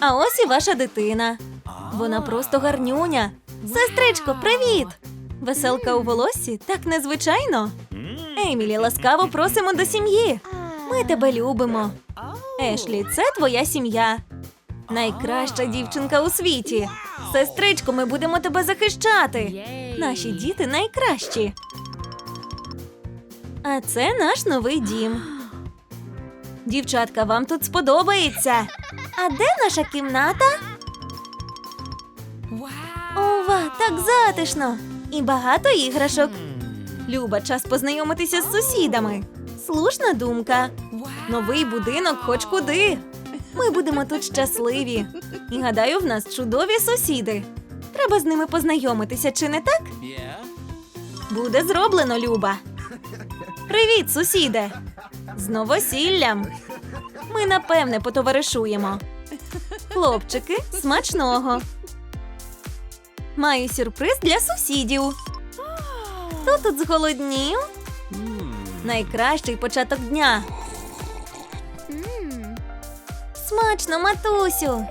А ось і ваша дитина. Вона просто гарнюня. Сестричко, привіт! Веселка у волоссі так незвичайно. Емілі, ласкаво просимо до сім'ї. Ми тебе любимо. Ешлі, це твоя сім'я. Найкраща дівчинка у світі. Сестричко, ми будемо тебе захищати. Наші діти найкращі. А це наш новий дім. Дівчатка, вам тут сподобається. А де наша кімната? Ова, так затишно. І багато іграшок. Люба, час познайомитися з сусідами. Слушна думка. Новий будинок хоч куди. Ми будемо тут щасливі. І гадаю, в нас чудові сусіди. Треба з ними познайомитися, чи не так? Буде зроблено, Люба. Привіт, сусіде! З новосіллям. Ми напевне потоваришуємо. Хлопчики, смачного. Маю сюрприз для сусідів. Хто тут зголоднів? Найкращий початок дня. Смачно, матусю.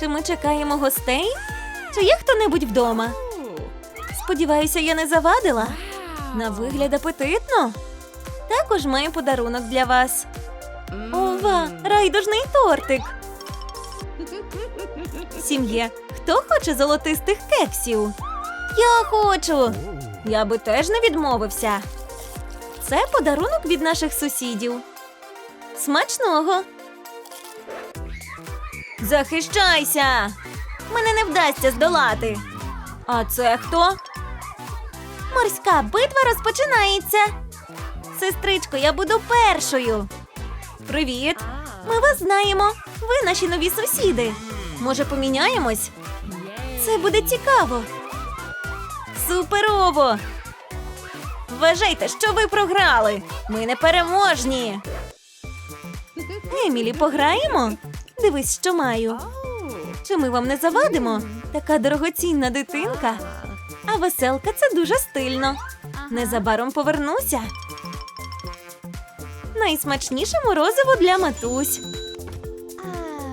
Чи ми чекаємо гостей? Чи є хто-небудь вдома? Сподіваюся, я не завадила. На вигляд апетитно. Також маю подарунок для вас. Ова, райдужний тортик. Сім'є, хто хоче золотистих кексів? Я хочу. Я би теж не відмовився. Це подарунок від наших сусідів. Смачного. Захищайся! Мене не вдасться здолати. А це хто? Морська битва розпочинається. Сестричко, я буду першою. Привіт! Ми вас знаємо. Ви наші нові сусіди. Може, поміняємось? Це буде цікаво. Суперово! Вважайте, що ви програли. Ми не переможні. Емілі, пограємо? Дивись, що маю. Чи ми вам не завадимо? Така дорогоцінна дитинка. А веселка це дуже стильно. Незабаром повернуся. Найсмачніше морозиво для матусь.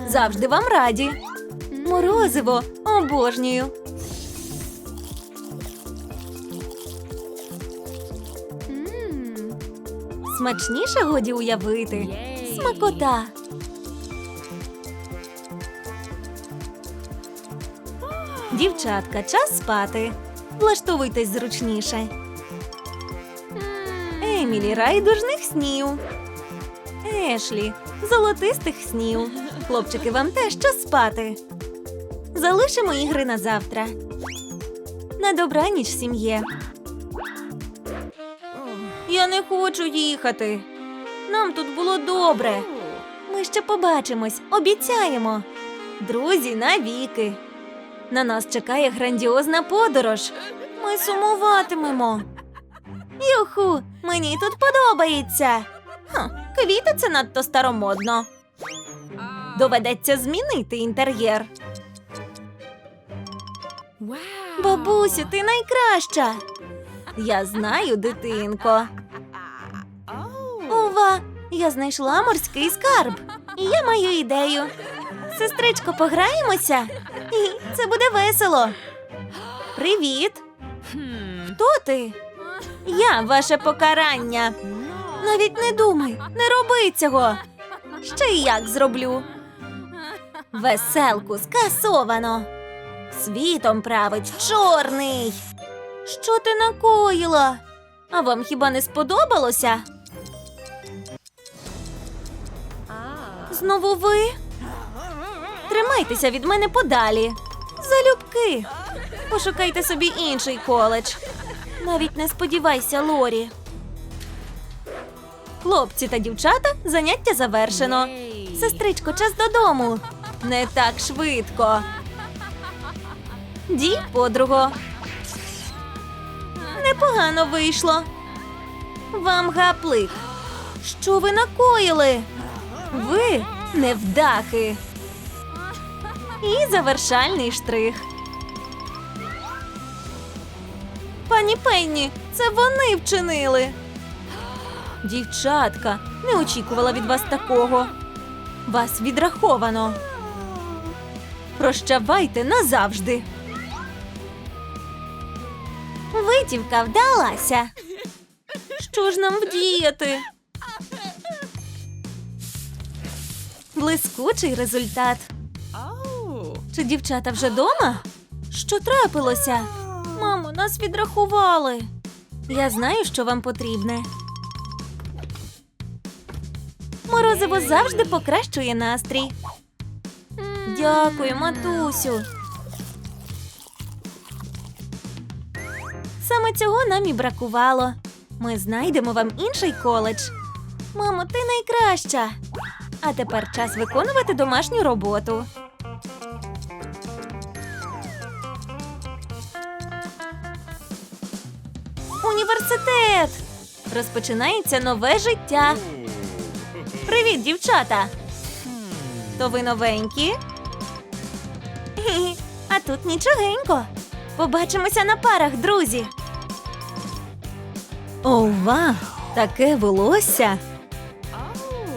Завжди вам раді. Морозиво обожнюю. Смачніше годі уявити. Смакота. Дівчатка, час спати. Влаштовуйтесь зручніше. Емілі райдужних снів. Ешлі, золотистих снів. Хлопчики, вам теж час спати. Залишимо ігри на завтра. На добраніч, сім'є. Я не хочу їхати. Нам тут було добре. Ми ще побачимось, обіцяємо. Друзі, навіки. На нас чекає грандіозна подорож. Ми сумуватимемо. Юху, мені тут подобається. Хм, квіти це надто старомодно. Доведеться змінити інтер'єр. Бабусю, ти найкраща. Я знаю, дитинко. Ова, я знайшла морський скарб. І я маю ідею. Сестричко, пограємося? Це буде весело. Привіт. Хто ти? Я ваше покарання. Навіть не думай, не роби цього. Ще й як зроблю. Веселку скасовано. Світом править чорний. Що ти накоїла? А вам хіба не сподобалося? Знову ви? Тримайтеся від мене подалі. Залюбки. Пошукайте собі інший коледж. Навіть не сподівайся, Лорі. Хлопці та дівчата, заняття завершено. Сестричко, час додому. Не так швидко. Ді, подруго. Непогано вийшло. Вам гаплик. Що ви накоїли? Ви невдахи. І завершальний штрих. Пані Пенні, це вони вчинили. Дівчатка, не очікувала від вас такого. Вас відраховано. Прощавайте назавжди. Витівка вдалася. Що ж нам вдіяти? Блискучий результат. Чи дівчата вже дома? Що трапилося? Нас відрахували. Я знаю, що вам потрібне. Морозиво завжди покращує настрій. Дякую, матусю. Саме цього нам і бракувало. Ми знайдемо вам інший коледж. Мамо, ти найкраща. А тепер час виконувати домашню роботу. Університет! Розпочинається нове життя. Привіт, дівчата! То ви новенькі? А тут нічогенько. Побачимося на парах, друзі. Ова, таке волосся.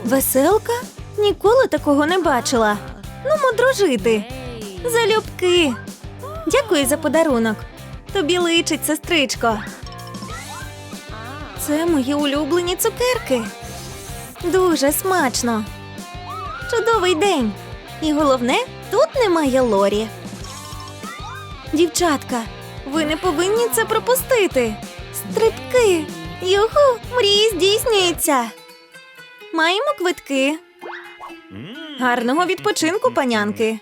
Веселка? Ніколи такого не бачила. Ну, дружити. Залюбки. Дякую за подарунок. Тобі личить, сестричко. Це мої улюблені цукерки. Дуже смачно. Чудовий день. І головне, тут немає Лорі. Дівчатка, ви не повинні це пропустити. Стрибки. Юху, мрії здійснюються. Маємо квитки. Гарного відпочинку, панянки.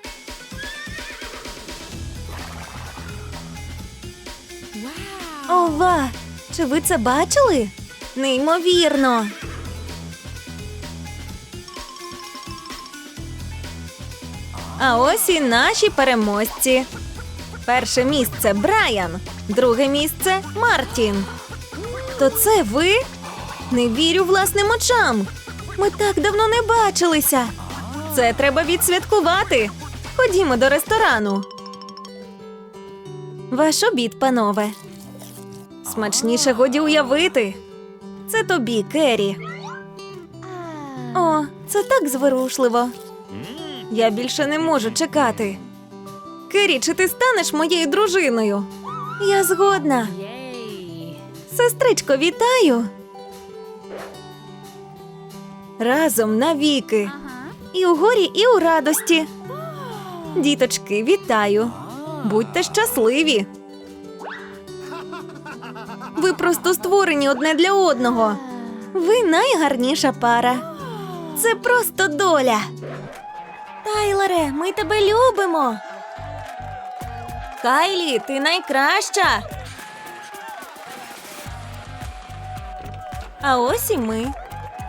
Ова! Чи ви це бачили? Неймовірно. А ось і наші переможці. Перше місце Брайан, друге місце Мартін. То це ви? Не вірю власним очам. Ми так давно не бачилися. Це треба відсвяткувати. Ходімо до ресторану. Ваш обід, панове. Смачніше годі уявити. Це тобі, Керрі. О, це так зворушливо. Я більше не можу чекати. Керрі, чи ти станеш моєю дружиною? Я згодна. Сестричко, вітаю. Разом навіки. І у горі, і у радості. Діточки, вітаю. Будьте щасливі. Ви просто створені одне для одного. Ви найгарніша пара. Це просто доля. Тайлере, ми тебе любимо. Кайлі, ти найкраща. А ось і ми.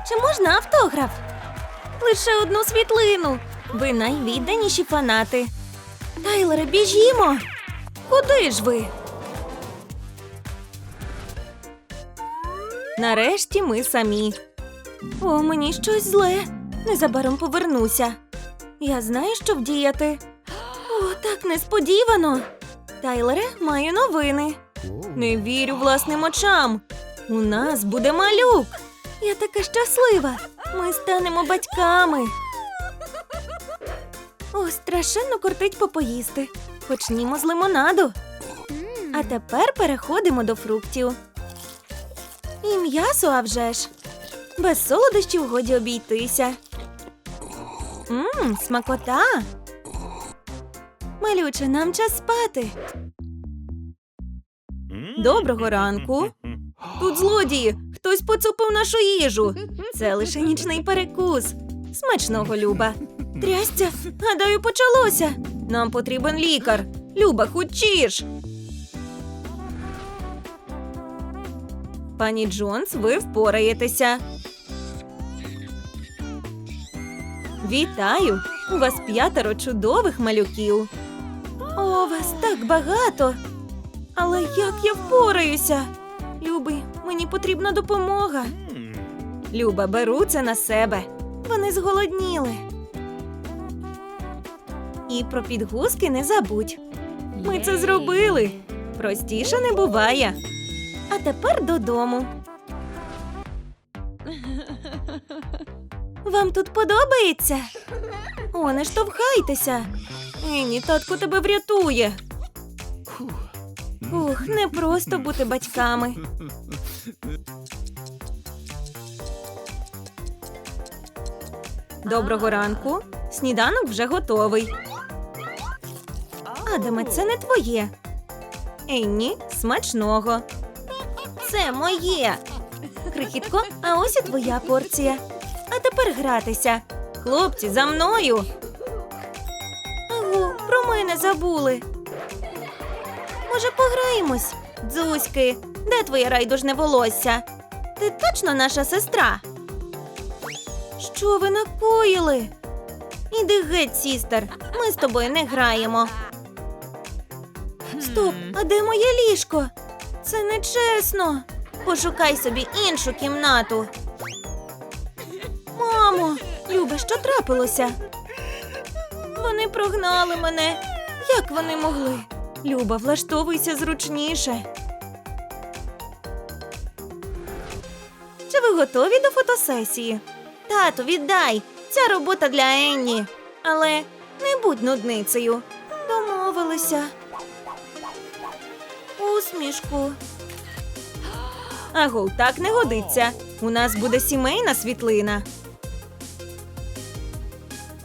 Чи можна автограф? Лише одну світлину. Ви найвідданіші фанати. Тайлере, біжімо. Куди ж ви? Нарешті ми самі. О, мені щось зле. Незабаром повернуся. Я знаю, що вдіяти. О, так несподівано. Тайлере, маю новини. Не вірю власним очам. У нас буде малюк. Я така щаслива. Ми станемо батьками. О, страшенно кортить попоїсти. Почнімо з лимонаду. А тепер переходимо до фруктів. І м'ясо, а вже ж. Без солодощів годі обійтися. Мм, смакота. Малюче, нам час спати. Доброго ранку. Тут злодії. Хтось поцупив нашу їжу. Це лише нічний перекус. Смачного, Люба. Трясця, гадаю, почалося. Нам потрібен лікар. Люба, хочеш. Пані Джонс, ви впораєтеся. Вітаю! У вас п'ятеро чудових малюків. О, вас так багато. Але як я впораюся? Любий, мені потрібна допомога. Люба, беру це на себе. Вони зголодніли. І про підгузки не забудь. Ми це зробили. Простіше не буває. А тепер додому. Вам тут подобається? О, не штовхайтеся. Ені, татко тебе врятує. Ух, не просто бути батьками. Доброго ранку. Сніданок вже готовий. Адаме, це не твоє. Енні, смачного. Це моє. Крихітко, а ось і твоя порція. А тепер гратися. Хлопці, за мною. Агу, про мене забули. Може, пограємось? Дзузьки, де твоє райдужне волосся? Ти точно наша сестра? Що ви накоїли? Іди геть, сістер. Ми з тобою не граємо. Стоп, а де моє ліжко? Це нечесно. Пошукай собі іншу кімнату. Мамо, Люба, що трапилося? Вони прогнали мене. Як вони могли? Люба, влаштовуйся зручніше. Чи ви готові до фотосесії? Тату, віддай! Ця робота для Енні. Але не будь нудницею. Домовилися. Усмішку. Агов, так не годиться. У нас буде сімейна світлина.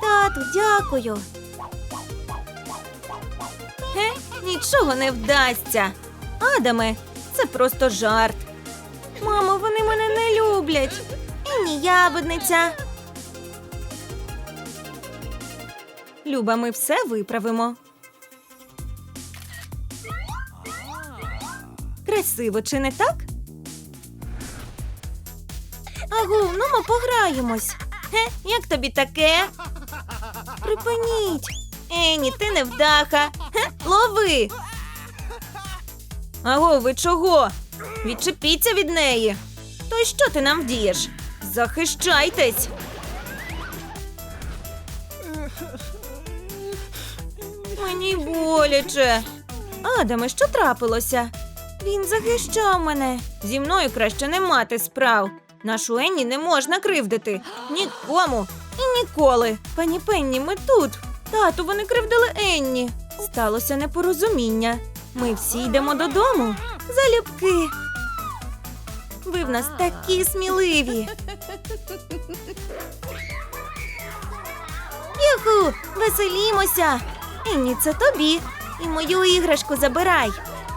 Тату, дякую. Ге, нічого не вдасться. Адаме, це просто жарт. Мамо, вони мене не люблять. І ні ябедниця. Люба, ми все виправимо. Красиво, чи не так? Агу, ну ми пограємось. Ге, як тобі таке? Припиніть. Ені, ти не вдаха. Ге, лови. Аго, ви чого? Відчепіться від неї. То й що ти нам вдієш? Захищайтесь. Мені боляче. Адаме, що трапилося? Він захищав мене. Зі мною краще не мати справ. Нашу Енні не можна кривдити. Нікому і ніколи. Пані Пенні, ми тут. Тату, вони кривдили Енні. Сталося непорозуміння. Ми всі йдемо додому. Залюбки. Ви в нас такі сміливі. Юху, веселімося. Енні, це тобі. І мою іграшку забирай.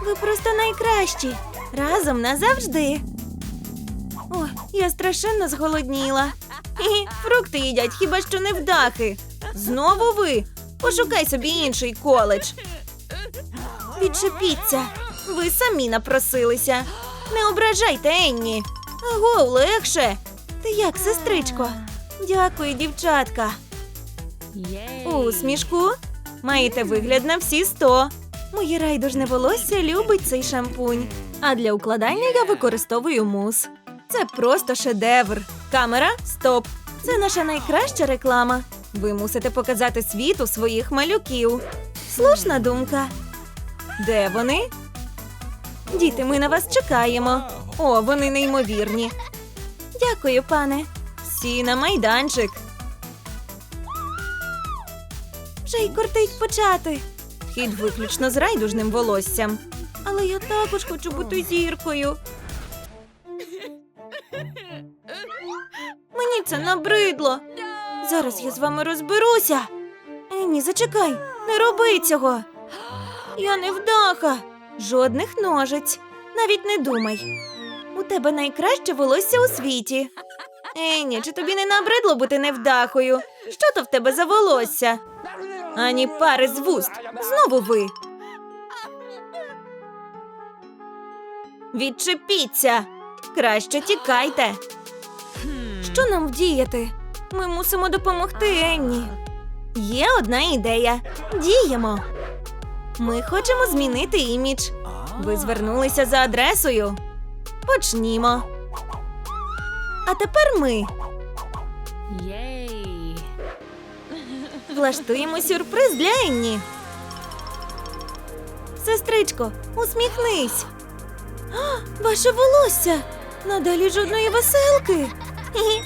Ви просто найкращі. Разом назавжди. О, я страшенно зголодніла. Хі-хі, фрукти їдять, хіба що не вдахи. Знову ви. Пошукай собі інший коледж. Відчепіться. Ви самі напросилися. Не ображайте Енні. Аго, легше. Ти як, сестричко? Дякую, дівчатка. Усмішку. Маєте вигляд на всі сто. Моє райдужне волосся любить цей шампунь. А для укладання я використовую мус. Це просто шедевр. Камера, стоп. Це наша найкраща реклама. Ви мусите показати світу своїх малюків. Слушна думка. Де вони? Діти, ми на вас чекаємо. О, вони неймовірні. Дякую, пане. Всі на майданчик. Вже й кортить почати. Хід виключно з райдужним волоссям. Але я також хочу бути зіркою. Мені це набридло. Зараз я з вами розберуся. Енні, зачекай, не роби цього. Я не вдаха. Жодних ножиць. Навіть не думай. У тебе найкраще волосся у світі. Енні, чи тобі не набридло бути невдахою? Що то в тебе за волосся? Ані пари з вуст. Знову ви. Відчепіться. Краще тікайте. Що нам вдіяти? Ми мусимо допомогти Енні. Є одна ідея. Діємо. Ми хочемо змінити імідж. Ви звернулися за адресою. Почнімо. А тепер ми! Влаштуємо сюрприз для Енні. Сестричко, усміхнись. А, ваше волосся. Надалі жодної веселки.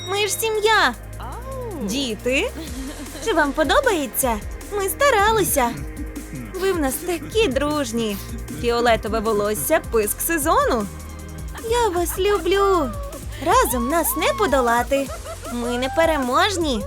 Ми ж сім'я. Діти, чи вам подобається? Ми старалися. Ви в нас такі дружні. Фіолетове волосся писк сезону. Я вас люблю. Разом нас не подолати. Ми не переможні.